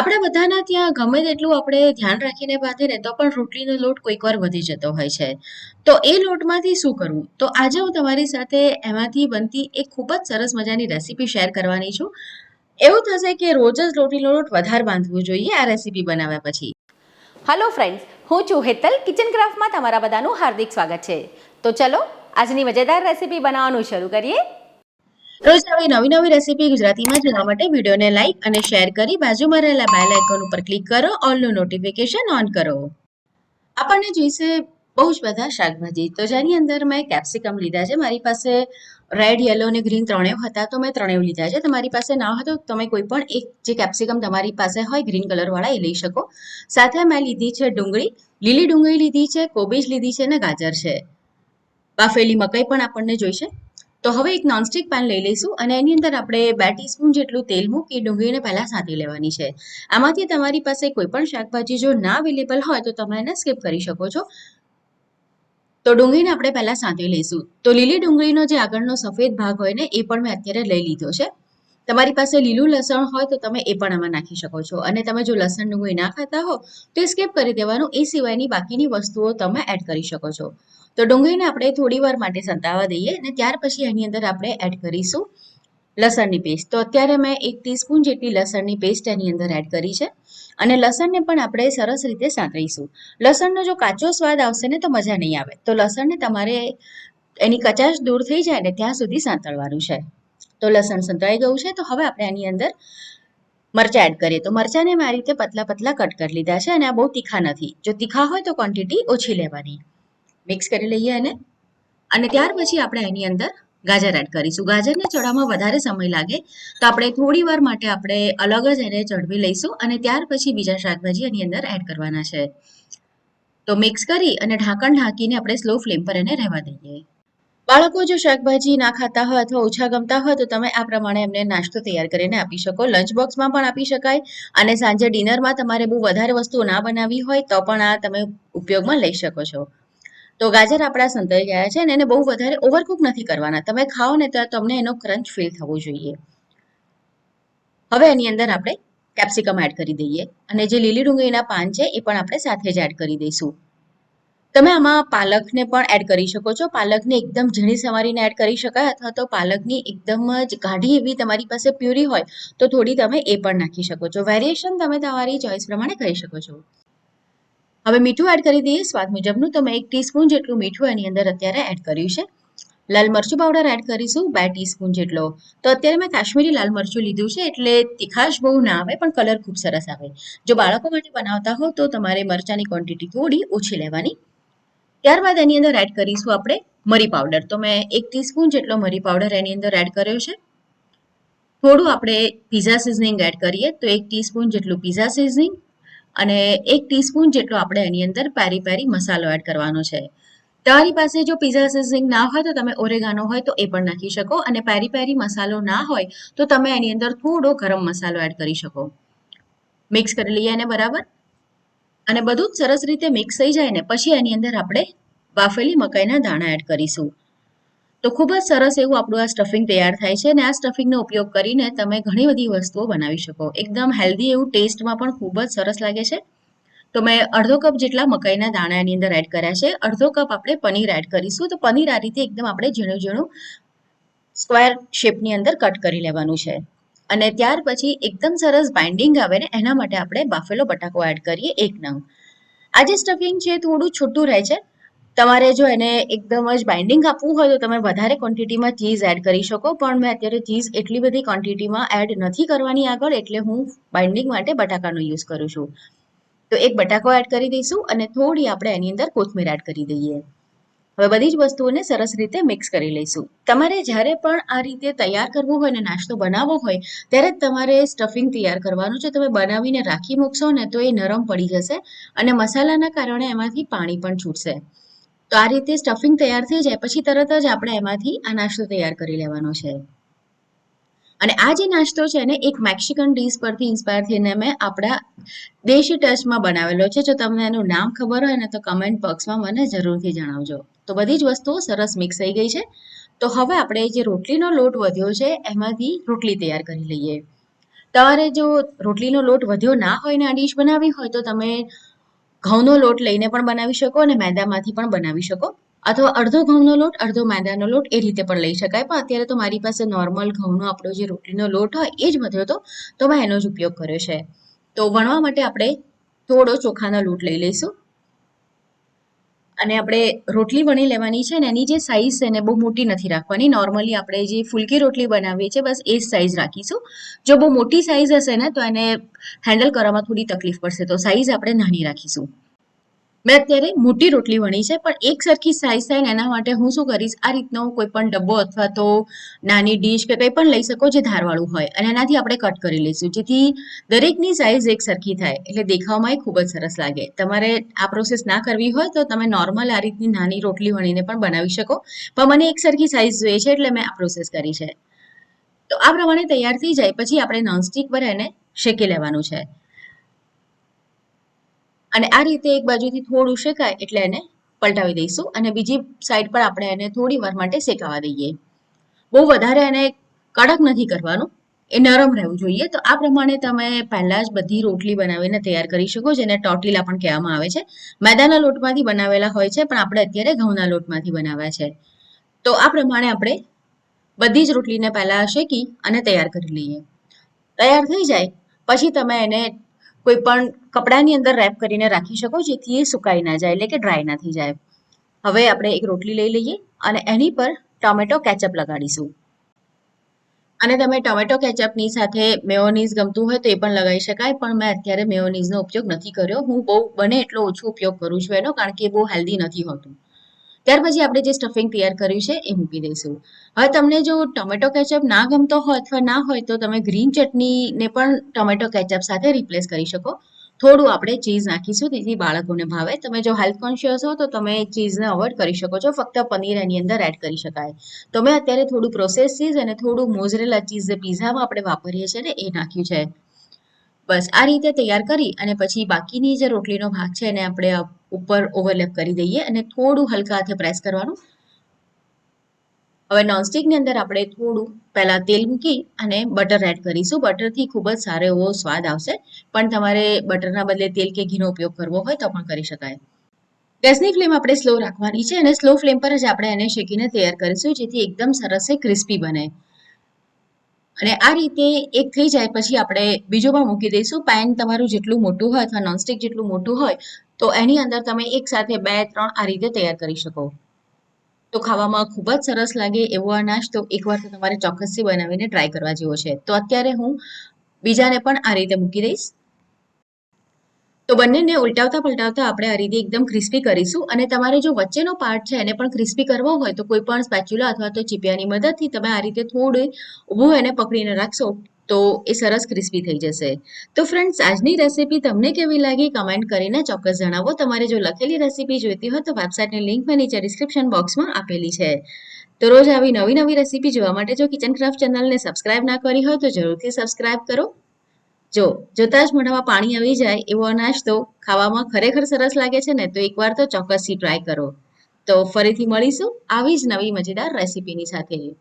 આપણે બધાના ત્યાં ગમે તેટલું આપણે ધ્યાન રાખીને બાંધે ને, તો પણ રોટલીનો લોટ કોઈક વાર વધી જતો હોય છે. તો એ લોટમાંથી શું કરવું? તો આજે હું તમારી સાથે એમાંથી બનતી એક ખૂબ જ સરસ મજાની રેસીપી શેર કરવાની છું. એવું થશે કે રોજ જ રોટલીનો લોટ વધારે બાંધવું જોઈએ આ રેસીપી બનાવ્યા પછી. હલો ફ્રેન્ડ્સ હું છું હેતલ કિચન ક્રાફ્ટમાં તમારા બધાનું હાર્દિક સ્વાગત છે. તો ચલો, આજની મજેદાર રેસીપી બનાવવાનું શરૂ કરીએ. રોજ આવી નવી નવી રેસીપી ગુજરાતીમાં જોવા માટે વિડીયોને લાઈક અને શેર કરી બાજુમાં રહેલા બેલ આઇકોન ઉપર ક્લિક કરો ઓલનું નોટિફિકેશન ઓન કરો. આપણને જોઈશે બહુ જ બધા શાકભાજી. તો જેની અંદર મેં કેપ્સિકમ લીધા છે, મારી પાસે રેડ યલો અને ગ્રીન ત્રણેય હતા, તો મેં ત્રણેય લીધા છે. તમારી પાસે ના હતો તમે કોઈ પણ એક જે કેપ્સિકમ તમારી પાસે હોય ગ્રીન કલરવાળા એ લઈ શકો. સાથે મેં લીધી છે ડુંગળી. લીલી ડુંગળી લીધી છે, કોબીજ લીધી છે અને ગાજર છે. બાફેલી મકાઈ પણ આપણને જોઈશે. તો હવે એક નોનસ્ટિક પેન લઈ લઈશું અને એની અંદર આપણે બે ટીસ્પૂન જેટલું તેલ મૂકી ડુંગળીને પહેલાં સાંતી લેવાની છે. આમાંથી તમારી પાસે કોઈ પણ શાકભાજી જો ના અવેલેબલ હોય તો તમે એને સ્કીપ કરી શકો છો. તો ડુંગળીને આપણે પહેલાં સાંતી લઈશું. તો લીલી ડુંગળીનો જે આગળનો સફેદ ભાગ હોય ને એ પણ મેં અત્યારે લઈ લીધો છે. તમારી પાસે લીલું લસણ હોય તો તમે એ પણ આમાં નાખી શકો છો. અને તમે જો લસણ ડુંગળી ના ખાતા હો, તો સ્કીપ કરી દેવાનું. એ સિવાયની બાકીની વસ્તુઓ તમે એડ કરી શકો છો. તો ડુંગળીને આપણે થોડી વાર માટે સંતાવા દઈએ અને ત્યાર પછી એની અંદર આપણે એડ કરીશું લસણની પેસ્ટ તો અત્યારે મેં એક ટીસ્પૂન જેટલી લસણની પેસ્ટ એની અંદર એડ કરી છે. અને લસણને પણ આપણે સરસ રીતે સાંતળીશું લસણનો જો કાચો સ્વાદ આવશે ને તો મજા નહીં આવે. તો લસણને તમારે એની કચાશ દૂર થઈ જાય ને ત્યાં સુધી સાંતળવાનું છે. તો લસણ સંતળાઈ ગયું છે. તો હવે આપણે એની અંદર મરચાં એડ કરીએ. તો મરચાંને મેં આ રીતે પતલા પતલા કટ કરી લીધા છે અને આ બહુ તીખા નથી. જો તીખા હોય તો ક્વોન્ટિટી ઓછી લેવાની. મિક્સ કરી લઈએ એને. અને ત્યાર પછી આપણે એની અંદર ગાજર એડ કરીશું. ગાજરને ચડવામાં વધારે સમય લાગે. તો આપણે થોડી વાર માટે આપણે અલગ જ એને ચડવી લઈશું અને ત્યાર પછી બીજા શાકભાજી એની અંદર એડ કરવાના છે. તો મિક્સ કરી અને ઢાંકણ ઢાંકીને આપણે સ્લો ફ્લેમ પર એને રહેવા દઈએ. બાળકો જો શાકભાજી ના ખાતા હોય અથવા ઓછા ગમતા હોય, તો તમે આ પ્રમાણે એમને નાસ્તો તૈયાર કરીને આપી શકો. લંચ બોક્સમાં પણ આપી શકાય. અને સાંજે ડિનરમાં તમારે બહુ વધારે વસ્તુઓ ના બનાવી હોય, તો પણ આ તમે ઉપયોગમાં લઈ શકો છો. તો ગાજર આપણા સંતરી ગયા છે અને એને બહુ વધારે ઓવરકુક નથી કરવાના. તમે ખાઓ ને તો તમને એનો ક્રંચ ફીલ થવો જોઈએ. હવે એની અંદર આપણે કેપ્સિકમ એડ કરી દઈએ. અને જે લીલી ડુંગળીના પાન છે, એ પણ આપણે સાથે જ એડ કરી દઈશું. તમે આમાં પાલકને પણ એડ કરી શકો છો. પાલકને એકદમ ઝીણી સમારીને એડ કરી શકાય અથવા તો પાલકની એકદમ જ ગાઢી એવી તમારી પાસે પ્યુરી હોય તો થોડી તમે એ પણ નાખી શકો છો. વેરિએશન તમે તમારી ચોઈસ પ્રમાણે કરી શકો છો. હવે મીઠું એડ કરી દઈએ. સ્વાદ મુજબનું તો મેં એક ટીસ્પૂન જેટલું મીઠું એની અંદર અત્યારે એડ કર્યું છે. લાલ મરચું પાવડર એડ કરીશું. બે ટીસ્પૂન જેટલો. તો અત્યારે મેં કાશ્મીરી લાલ મરચું લીધું છે એટલે તીખાશ બહુ ના આવે પણ કલર ખૂબ સરસ આવે. જો બાળકો માટે બનાવતા હો તો તમારે મરચાંની ક્વોન્ટિટી થોડી ઓછી લેવાની ત્યારબાદ એની અંદર એડ કરીશું આપણે મરી પાવડર તો મેં એક ટીસ્પૂન જેટલો મરી પાવડર એની અંદર એડ કર્યો છે. થોડું આપણે પીઝા સિઝનિંગ એડ કરીએ તો એક ટીસ્પૂન જેટલું પીઝા સિઝનિંગ અને એક ટીસ્પૂન જેટલો આપણે એની અંદર પેરી પેરી મસાલો એડ કરવાનો છે. તમારી પાસે જો પીઝા સિઝનિંગ ના હોય તો તમે ઓરેગાનો હોય તો એ પણ નાખી શકો અને પેરી પેરી મસાલો ના હોય તો તમે એની અંદર થોડો ગરમ મસાલો એડ કરી શકો. મિક્સ કરી લઈએ એને બરાબર. અને બધું જ સરસ રીતે મિક્સ થઈ જાય ને પછી એની અંદર આપણે બાફેલી મકાઈના દાણા એડ કરીશું. તો ખૂબ જ સરસ એવું આપણું આ સ્ટફિંગ તૈયાર થાય છે અને આ સ્ટફિંગનો ઉપયોગ કરીને તમે ઘણી બધી વસ્તુઓ બનાવી શકો. એકદમ હેલ્ધી એવું ટેસ્ટમાં પણ ખૂબ જ સરસ લાગે છે. તો મેં અડધો કપ જેટલા મકાઈના દાણા એની અંદર એડ કર્યા છે. અડધો કપ આપણે પનીર એડ કરીશું. તો પનીર આ રીતે એકદમ આપણે ઝીણું ઝીણું સ્ક્વેર શેપની અંદર કટ કરી લેવાનું છે. અને ત્યાર પછી એકદમ સરસ બાઇન્ડિંગ આવે ને, એના માટે આપણે બાફેલો બટાકો એડ કરીએ એક નંગ. આ જે સ્ટફિંગ છે થોડું છૂટું રહે છે. તમારે જો એને એકદમ જ બાઇન્ડિંગ આપવું હોય તો તમે વધારે ક્વોન્ટિટીમાં ચીઝ એડ કરી શકો, પણ મેં અત્યારે ચીઝ એટલી બધી ક્વોન્ટિટીમાં એડ નથી કરવાની આગળ, એટલે હું બાઇન્ડિંગ માટે બટાકાનો યુઝ કરું છું. તો એક બટાકો એડ કરી દઈશું અને થોડી આપણે એની અંદર કોથમીર એડ કરી દઈએ. હવે બધી જ વસ્તુઓને સરસ રીતે મિક્સ કરી લઈશું. તમારે જ્યારે પણ આ રીતે તૈયાર કરવું હોય ને નાસ્તો બનાવવો હોય, ત્યારે તમારે સ્ટફિંગ તૈયાર કરવાનું છે. તમે બનાવીને રાખી મૂકશો ને તો એ નરમ પડી જશે અને મસાલાના કારણે એમાંથી પાણી પણ છૂટશે. તો આ રીતે સ્ટફિંગ તૈયાર થઈ જાય, પછી તરત જ આપણે એમાંથી આ નાસ્તો તૈયાર કરી લેવાનો છે. અને આ જે નાસ્તો છે ને, એક મેક્સિકન ડીશ પરથી ઇન્સ્પાયર થઈને મેં આપણા દેશી ટચમાં બનાવેલો છે. જો તમને એનું નામ ખબર હોય ને, તો કમેન્ટ બોક્સમાં મને જરૂરથી જણાવજો. તો બધી જ વસ્તુઓ સરસ મિક્સ થઈ ગઈ છે. તો હવે આપણે જે રોટલીનો લોટ વધ્યો છે, એમાંથી રોટલી તૈયાર કરી લઈએ. તમારે જો રોટલીનો લોટ વધ્યો ના હોય ને આ ડીશ બનાવવી હોય, તો તમે ઘઉંનો લોટ લઈને પણ બનાવી શકો અને મેદામાંથી પણ બનાવી શકો. અથવા અડધો ઘઉંનો લોટ, અડધો મેદાનો લોટ એ રીતે પણ લઈ શકાય. પણ અત્યારે તો મારી પાસે નોર્મલ ઘઉંનો આપણો જે રોટલીનો લોટ હોય, એ જ વધ્યો હતો. તો મેં એનો જ ઉપયોગ કર્યો છે. તો વણવા માટે આપણે થોડો ચોખાનો લોટ લઈ લઈશું. અને આપણે રોટલી વણી લેવાની છે ને એની જે સાઈઝ છે ને બહુ મોટી નથી રાખવાની. નોર્મલી આપણે જે ફૂલકી રોટલી બનાવીએ છીએ, બસ એ જ સાઈઝ રાખીશું. જો બહુ મોટી સાઈઝ હશે ને, તો એને હેન્ડલ કરવામાં થોડી તકલીફ પડશે. તો સાઈઝ આપણે નાની રાખીશું. મેં અત્યારે મોટી રોટલી વણી છે, પણ એક સરખી સાઈઝ થાય એના માટે હું શું કરીશ? આ રીતનો કોઈ પણ ડબ્બો અથવા તો નાની ડીશ કે કંઈ પણ લઈ શકો જે ધારવાળું હોય અને એનાથી આપણે કટ કરી લઈશું. જેથી દરેકની સાઈઝ એક સરખી થાય, એટલે દેખાવમાં એ ખૂબ જ સરસ લાગે. તમારે આ પ્રોસેસ ના કરવી હોય તો તમે નોર્મલ આ રીતની નાની રોટલી વણીને પણ બનાવી શકો. પણ મને એક સરખી સાઈઝ જોઈએ છે, એટલે મેં આ પ્રોસેસ કરી છે. તો આ પ્રમાણે તૈયાર થઈ જાય. પછી આપણે નોનસ્ટિક પર એને શેકી લેવાનું છે. અને આ રીતે એક બાજુથી થોડું શેકાય એટલે એને પલટાવી દઈશું અને બીજી સાઈડ પર આપણે એને થોડી વાર માટે શેકાવા દઈએ. બહુ વધારે એને કડક નથી કરવાનું, એ નરમ રહેવું જોઈએ. તો આ પ્રમાણે તમે પહેલા જ બધી રોટલી બનાવીને તૈયાર કરી શકો, જેને ટોટીલા પણ કહેવામાં આવે છે. મેદાના લોટમાંથી બનાવેલા હોય છે, પણ આપણે અત્યારે ઘઉંના લોટમાંથી બનાવ્યા છે. તો આ પ્રમાણે આપણે બધી જ રોટલીને પહેલાં શેકી અને તૈયાર કરી લઈએ. તૈયાર થઈ જાય, પછી તમે એને કોઈ પણ કપડાની અંદર રેપ કરીને રાખી શકો, જેથી એ સુકાઈ ના જાય, એટલે કે ડ્રાય ના થઈ જાય. હવે આપણે એક રોટલી લઈ લઈએ અને એની પર ટોમેટો કેચઅપ લગાડીશું. અને તમે ટોમેટો કેચઅપની સાથે મેયોનીઝ ગમતું હોય તો એ પણ લગાવી શકાય, પણ મેં અત્યારે મેયોનીઝનો ઉપયોગ નથી કર્યો. હું બહુ બને એટલો ઓછો ઉપયોગ કરું છું એનો, કારણ કે બહુ હેલ્ધી નથી હોતું. ત્યાર પછી આપણે જે સ્ટફિંગ તૈયાર કર્યું છે એ મૂકી દઈશું. હવે તમને જો ટોમેટો કેચઅપ ના ગમતો હોય અથવા ના હોય તો તમે ગ્રીન ચટણીને પણ ટોમેટો કેચઅપ સાથે રિપ્લેસ કરી શકો. થોડું આપણે ચીઝ નાખીશું, તેથી બાળકોને ભાવે. તમે જો હેલ્થ કોન્શિયસ હો તો તમે ચીઝને અવોઇડ કરી શકો છો. ફક્ત પનીર એની અંદર એડ કરી શકાય. તો મેં અત્યારે થોડું પ્રોસેસ ચીઝ અને થોડું મોઝરેલા ચીઝ જે પીઝામાં આપણે વાપરીએ છીએ ને એ નાખ્યું છે. બસ આ રીતે તૈયાર કરી અને પછી બાકીની જે રોટલીનો ભાગ છે એને આપણે ઉપર ઓવરલેપ કરી દઈએ અને થોડું હલકા હાથે પ્રેસ કરવાનું. હવે નોનસ્ટિકની અંદર આપણે થોડું પહેલાં તેલ મૂકી અને બટર એડ કરીશું. બટરથી ખૂબ જ સારો એવો સ્વાદ આવશે. પણ તમારે બટરના બદલે તેલ કે ઘીનો ઉપયોગ કરવો હોય તો પણ કરી શકાય. ગેસની ફ્લેમ આપણે સ્લો રાખવાની છે અને સ્લો ફ્લેમ પર જ આપણે એને શેકીને તૈયાર કરીશું, જેથી એકદમ સરસ એ ક્રિસ્પી બને. અને આ રીતે એક થઈ જાય પછી આપણે બીજો પણ મૂકી દઈશું. પેન તમારું જેટલું મોટું હોય અથવા નોનસ્ટિક જેટલું મોટું હોય તો એની અંદર તમે એકસાથે બે, ત્રણ આ રીતે તૈયાર કરી શકો. તો ખાવામાં ખૂબ જ સરસ લાગે એવો આ નાસ્તો એકવાર તો તમારે ચોક્કસથી બનાવીને ટ્રાય કરવા જેવો છે. તો અત્યારે હું બીજાને પણ આ રીતે મૂકી દઈશ. તો બંનેને ઉલટાવતા પલટાવતા આપણે આ રીતે એકદમ ક્રિસ્પી કરીશું. અને તમારે જો વચ્ચેનો પાર્ટ છે એને પણ ક્રિસ્પી કરવો હોય તો કોઈ પણ સ્પેચ્યુલા અથવા તો ચીપિયાની મદદથી તમે આ રીતે થોડું ઊભું એને પકડીને રાખશો. તો એ સરસ ક્રિસ્પી થઈ જશે. તો ફ્રેન્ડ્સ આજની રેસીપી તમને કેવી લાગી? કમેન્ટ કરીને ચોક્કસ જણાવો. તમારે જો લખેલી રેસીપી જોઈતી હોય તો વેબસાઇટની લિંક મેં નીચે ડિસ્ક્રિપ્શન બોક્સમાં આપેલી છે. તો રોજ આવી નવી નવી રેસીપી જોવા માટે જો કિચન ક્રાફ્ટ ચેનલને સબસ્ક્રાઇબ ના કરી હોય તો જરૂરથી સબસ્ક્રાઇબ કરો. જો જોતા જ મોઢામાં પાણી આવી જાય એવો નાસ્તો ખાવામાં ખરેખર સરસ લાગે છે ને તો એકવાર તો ચોક્કસથી ટ્રાય કરો. તો ફરીથી મળીશું આવી જ નવી મજેદાર રેસીપીની સાથે.